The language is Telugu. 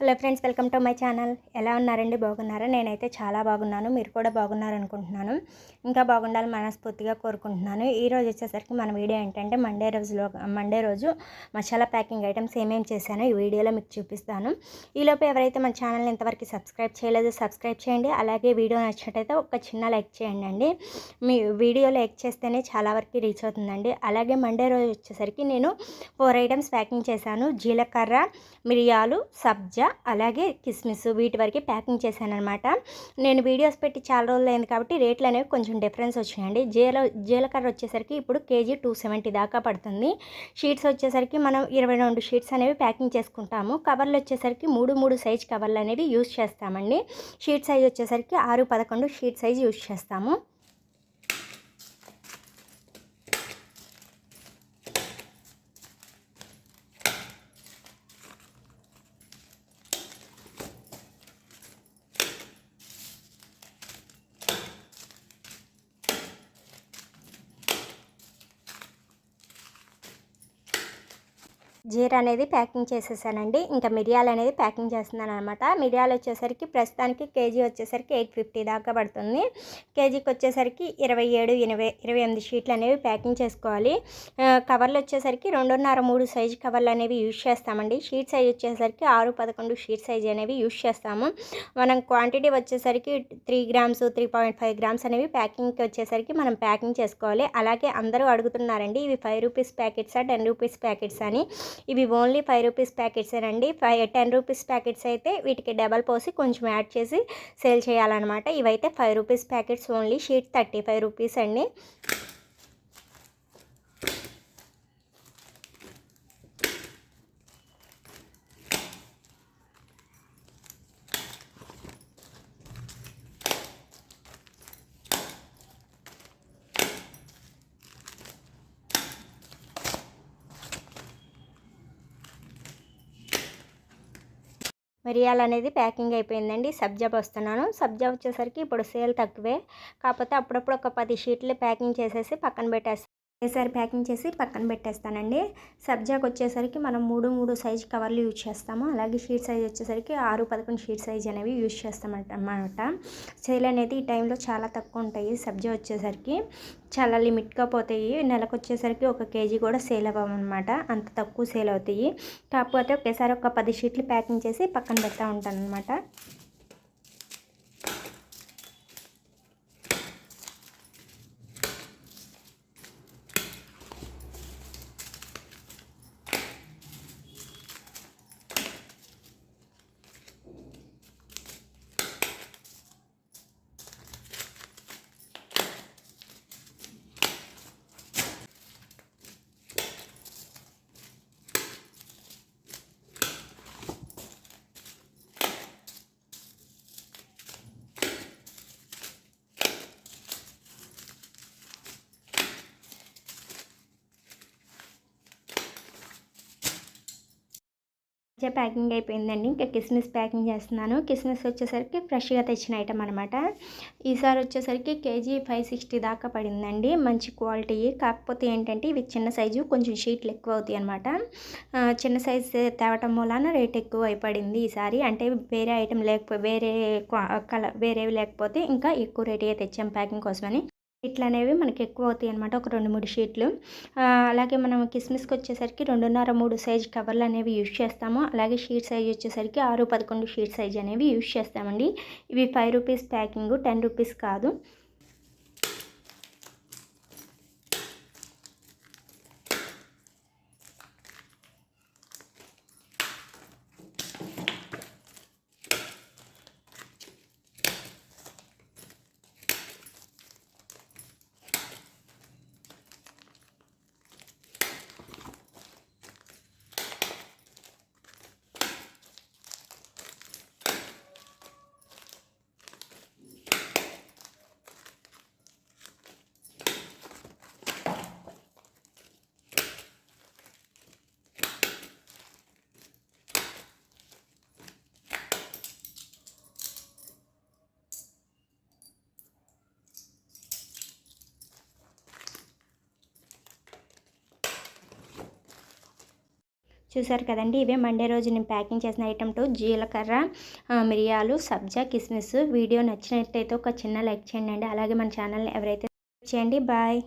Hello friends welcome to my channel. ఎలా ఉన్నారండి? బాగున్నారా? నేనైతే చాలా బాగున్నాను. మీరు కూడా బాగున్నారనుకుంటున్నాను. ఇంకా బాగుండాలి మనస్ఫూర్తిగా కోరుకుంటున్నాను. ఈ రోజు వచ్చేసరికి మన వీడియో ఏంటంటే మండే రోజులో మండే రోజు మసాలా ప్యాకింగ్ ఐటమ్స్ ఏమేమి చేశానో ఈ వీడియోలో మీకు చూపిస్తాను. ఈలోపు ఎవరైతే మన ఛానల్ని ఇంతవరకు సబ్స్క్రైబ్ చేయలేదో సబ్స్క్రైబ్ చేయండి. అలాగే వీడియో నచ్చినట్టయితే ఒక చిన్న లైక్ చేయండి అండి. మీ వీడియో లైక్ చేస్తేనే చాలా వరకు రీచ్ అవుతుందండి. అలాగే మండే రోజు వచ్చేసరికి నేను ఫోర్ ఐటమ్స్ ప్యాకింగ్ చేశాను. జీలకర్ర మిరియాలు సబ్జా అలాగే కిస్మిస్ వీటి వరకు ప్యాకింగ్ చేశాను అనమాట నేను వీడియోస్ పెట్టి చాలా రోజులు అయింది కాబట్టి రేట్లు అనేవి కొంచెం డిఫరెన్స్ వచ్చాయండి. జీల జీలకర్ర వచ్చేసరికి ఇప్పుడు కేజీ టూ సెవెంటీ దాకా పడుతుంది. షీట్స్ వచ్చేసరికి మనం ఇరవై రెండు షీట్స్ అనేవి ప్యాకింగ్ చేసుకుంటాము. కవర్లు వచ్చేసరికి మూడు మూడు సైజ్ కవర్లు అనేవి యూజ్ చేస్తామండి. షీట్ సైజ్ వచ్చేసరికి ఆరు పదకొండు షీట్ సైజ్ యూజ్ చేస్తాము. జీర అనేది ప్యాకింగ్ చేసేసానండి. ఇంకా మిరియాలు అనేది ప్యాకింగ్ చేస్తున్నాను అనమాట మిరియాలు వచ్చేసరికి ప్రస్తుతానికి కేజీ వచ్చేసరికి ఎయిట్ ఫిఫ్టీ దాకా పడుతుంది. కేజీకి వచ్చేసరికి ఇరవై ఏడు ఇరవై ఇరవై ఎనిమిది షీట్లు అనేవి ప్యాకింగ్ చేసుకోవాలి. కవర్లు వచ్చేసరికి రెండున్నర మూడు సైజు కవర్లు అనేవి యూజ్ చేస్తామండి. షీట్ సైజ్ వచ్చేసరికి ఆరు పదకొండు షీట్ సైజ్ అనేవి యూజ్ చేస్తాము. మనం క్వాంటిటీ వచ్చేసరికి three grams three point five grams అనేవి ప్యాకింగ్కి వచ్చేసరికి మనం ప్యాకింగ్ చేసుకోవాలి. అలాగే అందరూ అడుగుతున్నారండి ఇవి ఫైవ్ రూపీస్ ప్యాకెట్సా టెన్ రూపీస్ ప్యాకెట్స్ అని. ఇవి ఓన్లీ ఫైవ్ రూపీస్ ప్యాకెట్స్ అండి ఫైవ్ టెన్ రూపీస్ ప్యాకెట్స్ అయితే వీటికి డబల్ పోసి కొంచెం యాడ్ చేసి సేల్ చేయాలన్నమాట. ఇవైతే five rupees packets only sheet thirty five rupees అండి. మిరియాలు అనేది ప్యాకింగ్ అయిపోయిందండి. సబ్జా వస్తున్నాను. సబ్జా వచ్చేసరికి ఇప్పుడు సేల్ తక్కువే. కాకపోతే అప్పుడప్పుడు ఒక పది షీట్లు ప్యాకింగ్ చేసేసి పక్కన పెట్టేస్తాను ఒకేసారి ప్యాకింగ్ చేసి పక్కన పెట్టేస్తానండి. సబ్జాకు వచ్చేసరికి మనం మూడు మూడు సైజ్ కవర్లు యూజ్ చేస్తాము. అలాగే షీట్ సైజ్ వచ్చేసరికి ఆరు పదకొండు షీట్ సైజ్ అనేవి యూజ్ చేస్తామన్నమాట సేల్ అనేది ఈ టైంలో చాలా తక్కువ ఉంటాయి. సబ్జా వచ్చేసరికి చాలా లిమిట్గా పోతాయి. నెలకు వచ్చేసరికి ఒక కేజీ కూడా సేల్ అవ్వమన్నమాట అంత తక్కువ సేల్ అవుతాయి. కాకపోతే ఒకేసారి ఒక పది షీట్లు ప్యాకింగ్ చేసి పక్కన పెడతా ఉంటాను అనమాట మంచిగా ప్యాకింగ్ అయిపోయిందండి. ఇంకా కిస్మిస్ ప్యాకింగ్ చేస్తున్నాను. కిస్మిస్ వచ్చేసరికి ఫ్రెష్గా తెచ్చిన ఐటమ్ అనమాట ఈసారి వచ్చేసరికి కేజీ ఫైవ్ సిక్స్టీ దాకా పడిందండి. మంచి క్వాలిటీ. కాకపోతే ఏంటంటే ఇవి చిన్న సైజు కొంచెం షీట్లు ఎక్కువ అవుతాయి అనమాట చిన్న సైజు తేవటం మూలాన రేట్ ఎక్కువ అయిపడింది ఈసారి. అంటే వేరే ఐటెం లేకపోతే వేరే కలర్ వేరేవి లేకపోతే ఇంకా ఎక్కువ రేటుగా తెచ్చాం ప్యాకింగ్ కోసమని. షీట్లు అనేవి మనకి ఎక్కువ అవుతాయి అనమాట ఒక రెండు మూడు షీట్లు. అలాగే మనం కిస్మిస్కి వచ్చేసరికి రెండున్నర మూడు సైజ్ కవర్లు అనేవి యూజ్ చేస్తాము. అలాగే షీట్ సైజ్ వచ్చేసరికి ఆరు పదకొండు షీట్ సైజ్ అనేవి యూజ్ చేస్తామండి. ఇవి five rupees packing ten rupees కాదు. చూసారు కదండి ఇవే మండే రోజు నేను ప్యాకింగ్ చేసిన ఐటమ్ జీలకర్ర మిరియాలు సబ్జా కిస్మిస్. వీడియో నచ్చినట్టయితే ఒక చిన్న లైక్ చేయండి అండి. అలాగే మన ఛానల్ని ఎవరైతే చేయండి బాయ్.